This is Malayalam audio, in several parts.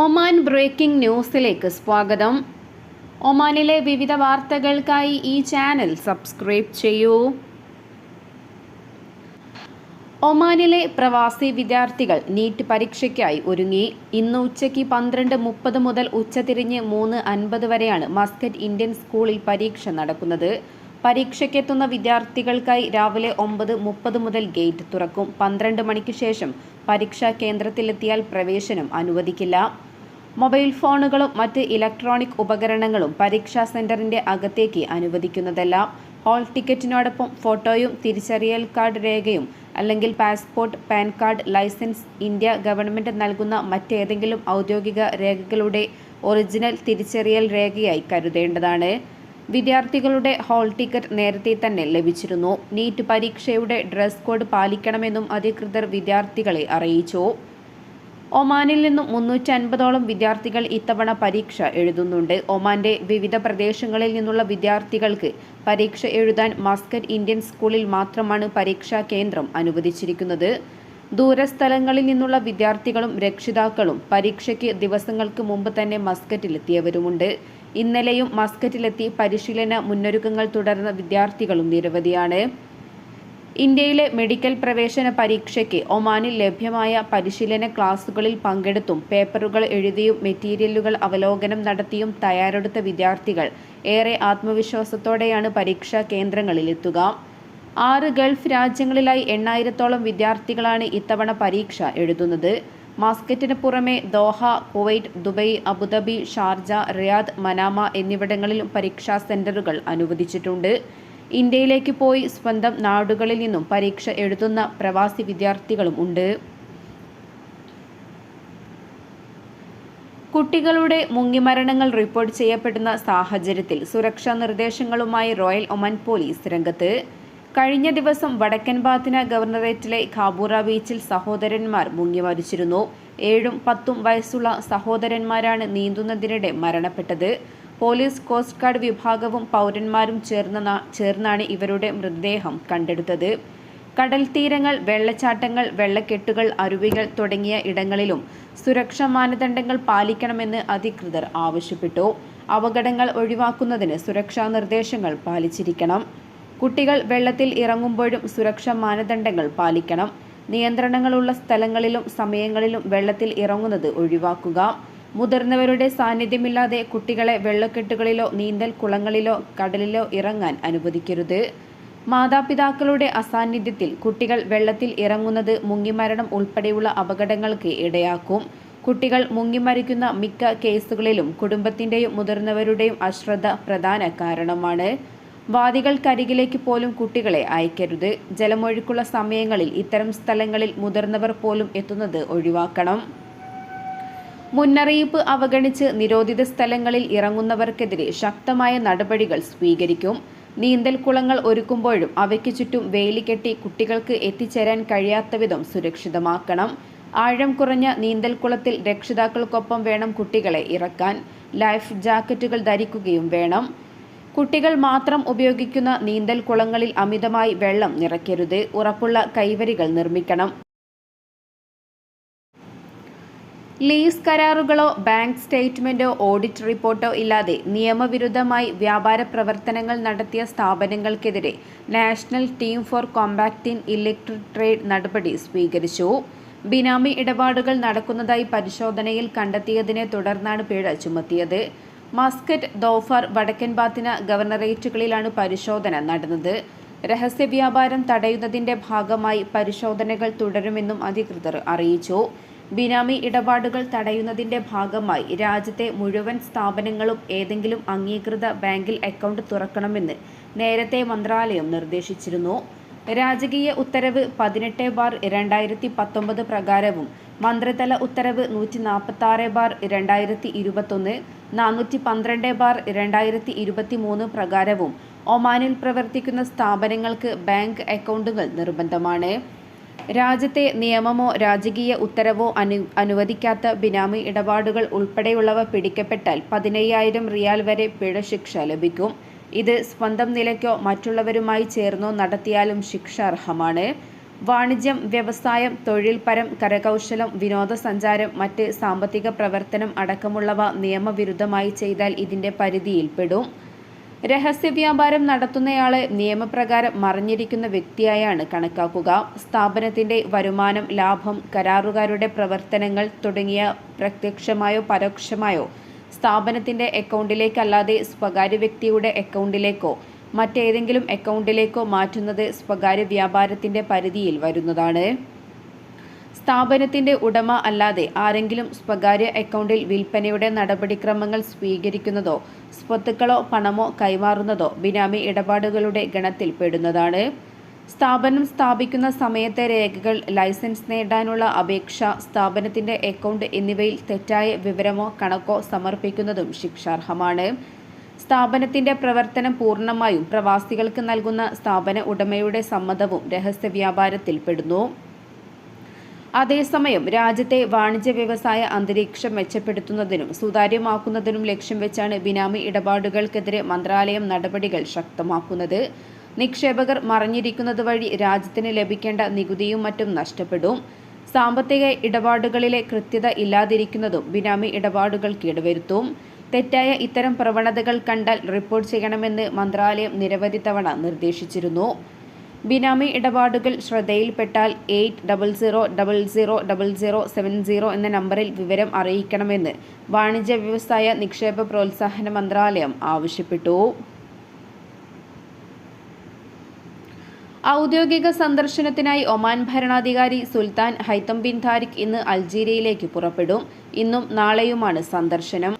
ഒമാൻ ബ്രേക്കിംഗ് ന്യൂസിലേക്ക് സ്വാഗതം. ഒമാനിലെ വിവിധ വാർത്തകൾക്കായി ഈ ചാനൽ സബ്സ്ക്രൈബ് ചെയ്യൂ. ഒമാനിലെ പ്രവാസി വിദ്യാർത്ഥികൾ നീറ്റ് പരീക്ഷയ്ക്കായി ഒരുങ്ങി. ഇന്ന് ഉച്ചയ്ക്ക് പന്ത്രണ്ട് മുപ്പത് മുതൽ ഉച്ചതിരിഞ്ഞ് മൂന്ന് അൻപത് വരെയാണ് മസ്കറ്റ് ഇന്ത്യൻ സ്കൂളിൽ പരീക്ഷ നടക്കുന്നത്. പരീക്ഷയ്ക്കെത്തുന്ന വിദ്യാർത്ഥികൾക്കായി രാവിലെ ഒമ്പത് മുപ്പത് മുതൽ ഗേറ്റ് തുറക്കും. പന്ത്രണ്ട് മണിക്ക് ശേഷം പരീക്ഷാ കേന്ദ്രത്തിലെത്തിയാൽ പ്രവേശനം അനുവദിക്കില്ല. മൊബൈൽ ഫോണുകളും മറ്റ് ഇലക്ട്രോണിക് ഉപകരണങ്ങളും പരീക്ഷാ സെന്ററിന്റെ അകത്തേക്ക് അനുവദിക്കുന്നതല്ല ഹോൾ ടിക്കറ്റിനോടൊപ്പം ഫോട്ടോയും തിരിച്ചറിയൽ കാർഡ് രേഖയും അല്ലെങ്കിൽ passport PAN card license India government നൽകുന്ന മറ്റേതെങ്കിലും ഔദ്യോഗിക രേഖകളുടെ ഒറിജിനൽ തിരിച്ചറിയൽ രേഖയായി കരുതേണ്ടതാണ്. വിദ്യാർത്ഥികളുടെ ഹോൾ ടിക്കറ്റ് നേരത്തെ തന്നെ ലഭിച്ചിരുന്നു. നീറ്റ് പരീക്ഷയുടെ ഡ്രസ് കോഡ് പാലിക്കണമെന്നും അധികൃതർ വിദ്യാർത്ഥികളെ അറിയിച്ചു. ഒമാനിൽ നിന്നും മുന്നൂറ്റി അൻപതോളം വിദ്യാർത്ഥികൾ ഇത്തവണ പരീക്ഷ എഴുതുന്നുണ്ട്. ഒമാന്റെ വിവിധ പ്രദേശങ്ങളിൽ നിന്നുള്ള വിദ്യാർത്ഥികൾക്ക് പരീക്ഷ എഴുതാൻ മസ്കറ്റ് ഇന്ത്യൻ സ്കൂളിൽ മാത്രമാണ് പരീക്ഷാ കേന്ദ്രം അനുവദിച്ചിരിക്കുന്നത്. ദൂരസ്ഥലങ്ങളിൽ നിന്നുള്ള വിദ്യാർത്ഥികളും രക്ഷിതാക്കളും പരീക്ഷയ്ക്ക് ദിവസങ്ങൾക്ക് മുമ്പ് തന്നെ മസ്കറ്റിലെത്തിയവരുമുണ്ട്. ഇന്നലെയും മസ്കറ്റിലെത്തി പരിശീലന മുന്നൊരുക്കങ്ങൾ തുടർന്ന വിദ്യാർത്ഥികളും നിരവധിയാണ്. ഇന്ത്യയിലെ മെഡിക്കൽ പ്രവേശന പരീക്ഷയ്ക്ക് ഒമാനിൽ ലഭ്യമായ പരിശീലന ക്ലാസുകളിൽ പങ്കെടുത്തും പേപ്പറുകൾ എഴുതിയും മെറ്റീരിയലുകൾ അവലോകനം നടത്തിയും തയ്യാറെടുത്ത വിദ്യാർത്ഥികൾ ഏറെ ആത്മവിശ്വാസത്തോടെയാണ് പരീക്ഷാ കേന്ദ്രങ്ങളിലെത്തുക. ആറ് ഗൾഫ് രാജ്യങ്ങളിലായി എണ്ണായിരത്തോളം വിദ്യാർത്ഥികളാണ് ഇത്തവണ പരീക്ഷ എഴുതുന്നത്. മാസ്കറ്റിന് പുറമെ Doha Kuwait Dubai Abu Dhabi Sharjah Riyadh Manama എന്നിവിടങ്ങളിലും പരീക്ഷാ സെന്ററുകൾ അനുവദിച്ചിട്ടുണ്ട്. ഇന്ത്യയിലേക്ക് പോയി സ്വന്തം നാടുകളിൽ നിന്നും പരീക്ഷ എഴുതുന്ന പ്രവാസി വിദ്യാർത്ഥികളും ഉണ്ട്. കുട്ടികളുടെ മുങ്ങിമരണങ്ങൾ റിപ്പോർട്ട് ചെയ്യപ്പെടുന്ന സാഹചര്യത്തിൽ സുരക്ഷാ നിർദ്ദേശങ്ങളുമായി റോയൽ ഒമൻ പോലീസ് രംഗത്ത്. കഴിഞ്ഞ ദിവസം വടക്കൻ ബാത്തിന ഗവർണറേറ്റിലെ ഖാബൂറ ബീച്ചിൽ സഹോദരന്മാർ മുങ്ങി മരിച്ചിരുന്നു. ഏഴും പത്തും വയസ്സുള്ള സഹോദരന്മാരാണ് നീന്തുന്നതിനിടെ മരണപ്പെട്ടത്. പോലീസ് കോസ്റ്റ് ഗാർഡ് വിഭാഗവും പൗരന്മാരും ചേർന്ന ചേർന്നാണ് ഇവരുടെ മൃതദേഹം കണ്ടെടുത്തത്. കടൽ തീരങ്ങൾ വെള്ളച്ചാട്ടങ്ങൾ വെള്ളക്കെട്ടുകൾ അരുവികൾ തുടങ്ങിയ ഇടങ്ങളിലും സുരക്ഷാ മാനദണ്ഡങ്ങൾ പാലിക്കണമെന്ന് അധികൃതർ ആവശ്യപ്പെട്ടു. അപകടങ്ങൾ ഒഴിവാക്കുന്നതിന് സുരക്ഷാ നിർദ്ദേശങ്ങൾ പാലിച്ചിരിക്കണം. കുട്ടികൾ വെള്ളത്തിൽ ഇറങ്ങുമ്പോഴും സുരക്ഷാ മാനദണ്ഡങ്ങൾ പാലിക്കണം. നിയന്ത്രണങ്ങളുള്ള സ്ഥലങ്ങളിലും സമയങ്ങളിലും വെള്ളത്തിൽ ഇറങ്ങുന്നത് ഒഴിവാക്കുക. മുതിർന്നവരുടെ സാന്നിധ്യമില്ലാതെ കുട്ടികളെ വെള്ളക്കെട്ടുകളിലോ നീന്തൽ കുളങ്ങളിലോ കടലിലോ ഇറങ്ങാൻ അനുവദിക്കരുത്. മാതാപിതാക്കളുടെ അസാന്നിധ്യത്തിൽ കുട്ടികൾ വെള്ളത്തിൽ ഇറങ്ങുന്നത് മുങ്ങിമരണം ഉൾപ്പെടെയുള്ള അപകടങ്ങൾക്ക് ഇടയാക്കും. കുട്ടികൾ മുങ്ങിമരിക്കുന്ന മിക്ക കേസുകളിലും കുടുംബത്തിന്റെയും മുതിർന്നവരുടെയും അശ്രദ്ധ പ്രധാന കാരണമാണ്. വാദികൾക്കരികിലേക്ക് പോലും കുട്ടികളെ അയക്കരുത്. ജലമൊഴുക്കുള്ള സമയങ്ങളിൽ ഇത്തരം സ്ഥലങ്ങളിൽ മുതിർന്നവർ പോലും എത്തുന്നത് ഒഴിവാക്കണം. മുന്നറിയിപ്പ് അവഗണിച്ച് നിരോധിത സ്ഥലങ്ങളിൽ ഇറങ്ങുന്നവർക്കെതിരെ ശക്തമായ നടപടികൾ സ്വീകരിക്കും. നീന്തൽക്കുളങ്ങൾ ഒരുക്കുമ്പോഴും അവയ്ക്ക് ചുറ്റും വേലി കെട്ടി കുട്ടികൾക്ക് എത്തിച്ചേരാൻ കഴിയാത്ത വിധം സുരക്ഷിതമാക്കണം. ആഴം കുറഞ്ഞ നീന്തൽക്കുളത്തിൽ രക്ഷിതാക്കൾക്കൊപ്പം വേണം കുട്ടികളെ ഇറക്കാൻ. ലൈഫ് ജാക്കറ്റുകൾ ധരിക്കുകയും വേണം. കുട്ടികൾ മാത്രം ഉപയോഗിക്കുന്ന നീന്തൽ കുളങ്ങളിൽ അമിതമായി വെള്ളം നിറയ്ക്കരുത്. ഉറപ്പുള്ള കൈവരികൾ നിർമ്മിക്കണം. ലീസ് കരാറുകളോ ബാങ്ക് സ്റ്റേറ്റ്മെന്റോ ഓഡിറ്റ് റിപ്പോർട്ടോ ഇല്ലാതെ നിയമവിരുദ്ധമായി വ്യാപാര പ്രവർത്തനങ്ങൾ നടത്തിയ സ്ഥാപനങ്ങൾക്കെതിരെ നാഷണൽ ടീം ഫോർ കോമ്പാക്ടിംഗ് ഇലക്ട്രിക് ട്രേഡ് നടപടി സ്വീകരിച്ചു. ബിനാമി ഇടപാടുകൾ നടക്കുന്നതായി പരിശോധനയിൽ കണ്ടെത്തിയതിനെ തുടർന്നാണ് പിഴ ചുമത്തിയത്. മസ്കറ്റ് ദോഫർ വടക്കൻ ബാത്തിന ഗവർണറേറ്റുകളിലാണ് പരിശോധന നടന്നത്. രഹസ്യ വ്യാപാരം തടയുന്നതിന്റെ ഭാഗമായി പരിശോധനകൾ തുടരുമെന്നും അധികൃതർ അറിയിച്ചു. ബിനാമി ഇടപാടുകൾ തടയുന്നതിന്റെ ഭാഗമായി രാജ്യത്തെ മുഴുവൻ സ്ഥാപനങ്ങളും ഏതെങ്കിലും അംഗീകൃത ബാങ്കിൽ അക്കൗണ്ട് തുറക്കണമെന്ന് നേരത്തെ മന്ത്രാലയം നിർദ്ദേശിച്ചിരുന്നു. രാജകീയ ഉത്തരവ് പതിനെട്ട് ബാർ രണ്ടായിരത്തി പത്തൊമ്പത് പ്രകാരവും മന്ത്രിതല ഉത്തരവ് നൂറ്റി നാൽപ്പത്തി ആറ് ബാർ രണ്ടായിരത്തി ഇരുപത്തൊന്ന് നാനൂറ്റി പന്ത്രണ്ട് ബാർ രണ്ടായിരത്തി ഇരുപത്തി മൂന്ന് പ്രകാരവും ഒമാനിൽ പ്രവർത്തിക്കുന്ന സ്ഥാപനങ്ങൾക്ക് ബാങ്ക് അക്കൗണ്ടുകൾ നിർബന്ധമാണ്. രാജ്യത്തെ നിയമമോ രാജകീയ ഉത്തരവോ അനു അനുവദിക്കാത്ത ബിനാമി ഇടപാടുകൾ ഉൾപ്പെടെയുള്ളവ പിടിക്കപ്പെട്ടാൽ പതിനയ്യായിരം റിയാൽ വരെ പിഴ ശിക്ഷ ലഭിക്കും. ഇത് സ്വന്തം നിലയ്ക്കോ മറ്റുള്ളവരുമായി ചേർന്നോ നടത്തിയാലും ശിക്ഷ അർഹമാണ് വാണിജ്യം വ്യവസായം തൊഴിൽപരം കരകൗശലം വിനോദസഞ്ചാരം മറ്റ് സാമ്പത്തിക പ്രവർത്തനം അടക്കമുള്ളവ നിയമവിരുദ്ധമായി ചെയ്താൽ ഇതിന്റെ പരിധിയിൽപ്പെടും. രഹസ്യ വ്യാപാരം നടത്തുന്നയാളെ നിയമപ്രകാരം മറിഞ്ഞിരിക്കുന്ന വ്യക്തിയായാണ് കണക്കാക്കുക. സ്ഥാപനത്തിന്റെ വരുമാനം ലാഭം കരാറുകാരുടെ പ്രവർത്തനങ്ങൾ തുടങ്ങിയ പ്രത്യക്ഷമായോ പരോക്ഷമായോ സ്ഥാപനത്തിന്റെ അക്കൗണ്ടിലേക്കല്ലാതെ സ്വകാര്യ വ്യക്തിയുടെ അക്കൗണ്ടിലേക്കോ മറ്റേതെങ്കിലും അക്കൗണ്ടിലേക്കോ മാറ്റുന്നത് സ്വകാര്യ വ്യാപാരത്തിന്റെ പരിധിയിൽ വരുന്നതാണ്. സ്ഥാപനത്തിന്റെ ഉടമ അല്ലാതെ ആരെങ്കിലും സ്വകാര്യ അക്കൗണ്ടിൽ വിൽപ്പനയുടെ നടപടിക്രമങ്ങൾ സ്വീകരിക്കുന്നതോ സ്വത്തുക്കളോ പണമോ കൈമാറുന്നതോ ബിനാമി ഇടപാടുകളുടെ ഗണത്തിൽ പെടുന്നതാണ്. സ്ഥാപനം സ്ഥാപിക്കുന്ന സമയത്തെ രേഖകൾ ലൈസൻസ് നേടാനുള്ള അപേക്ഷ സ്ഥാപനത്തിന്റെ അക്കൗണ്ട് എന്നിവയിൽ തെറ്റായ വിവരമോ കണക്കോ സമർപ്പിക്കുന്നതും ശിക്ഷാർഹമാണ്. സ്ഥാപനത്തിന്റെ പ്രവർത്തനം പൂർണമായും പ്രവാസികൾക്ക് നൽകുന്ന സ്ഥാപന ഉടമയുടെ സമ്മതവും രഹസ്യ വ്യാപാരത്തിൽ പെടുന്നു. അതേസമയം രാജ്യത്തെ വാണിജ്യ വ്യവസായ അന്തരീക്ഷം മെച്ചപ്പെടുത്തുന്നതിനും സുതാര്യമാക്കുന്നതിനും ലക്ഷ്യം വെച്ചാണ് ബിനാമി ഇടപാടുകൾക്കെതിരെ മന്ത്രാലയം നടപടികൾ ശക്തമാക്കുന്നത്. നിക്ഷേപകർ മറിഞ്ഞിരിക്കുന്നത് വഴി രാജ്യത്തിന് ലഭിക്കേണ്ട നികുതിയും മറ്റും നഷ്ടപ്പെടും. സാമ്പത്തിക ഇടപാടുകളിലെ കൃത്യത ഇല്ലാതിരിക്കുന്നതും ബിനാമി ഇടപാടുകൾ കേടുവരുത്തും. തെറ്റായ ഇത്തരം പ്രവണതകൾ കണ്ടാൽ റിപ്പോർട്ട് ചെയ്യണമെന്ന് മന്ത്രാലയം നിരവധി തവണ നിർദ്ദേശിച്ചിരുന്നു. ബിനാമി ഇടപാടുകൾ ശ്രദ്ധയിൽപ്പെട്ടാൽ eight double zero double zero double zero seven zero എന്ന നമ്പറിൽ വിവരം അറിയിക്കണമെന്ന് വാണിജ്യ വ്യവസായ നിക്ഷേപ പ്രോത്സാഹന മന്ത്രാലയം ആവശ്യപ്പെട്ടു. ഔദ്യോഗിക സന്ദർശനത്തിനായി ഒമാൻ ഭരണാധികാരി സുൽത്താൻ ഹൈത്തം ബിൻ താരിഖ് ഇന്ന് അൾജീരിയയിലേക്ക് പുറപ്പെടും. ഇന്നും നാളെയുമാണ് സന്ദർശനം.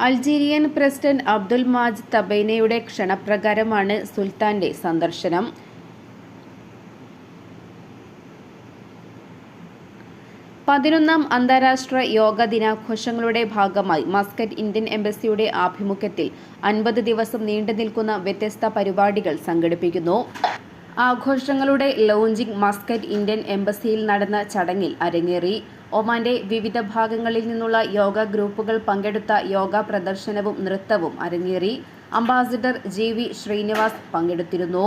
അൾജീരിയൻ പ്രസിഡന്റ് അബ്ദുൽ മാജിദ് തബൈനയുടെ ക്ഷണപ്രകാരമാണ് സുൽത്താന്റെ സന്ദർശനം. പതിനൊന്നാം അന്താരാഷ്ട്ര യോഗ ദിനാഘോഷങ്ങളുടെ ഭാഗമായി മസ്കറ്റ് ഇന്ത്യൻ എംബസിയുടെ ആഭിമുഖ്യത്തിൽ അൻപത് ദിവസം നീണ്ടു നിൽക്കുന്ന വ്യത്യസ്ത പരിപാടികൾ സംഘടിപ്പിക്കുന്നു. ആഘോഷങ്ങളുടെ ലോഞ്ചിംഗ് മസ്കറ്റ് ഇന്ത്യൻ എംബസിയിൽ നടന്ന ചടങ്ങിൽ അരങ്ങേറി. ഒമാന്റെ വിവിധ ഭാഗങ്ങളിൽ നിന്നുള്ള യോഗ ഗ്രൂപ്പുകൾ പങ്കെടുത്ത യോഗ പ്രദർശനവും നൃത്തവും അരങ്ങേറി. അംബാസിഡർ ജി വി ശ്രീനിവാസ് പങ്കെടുത്തിരുന്നു.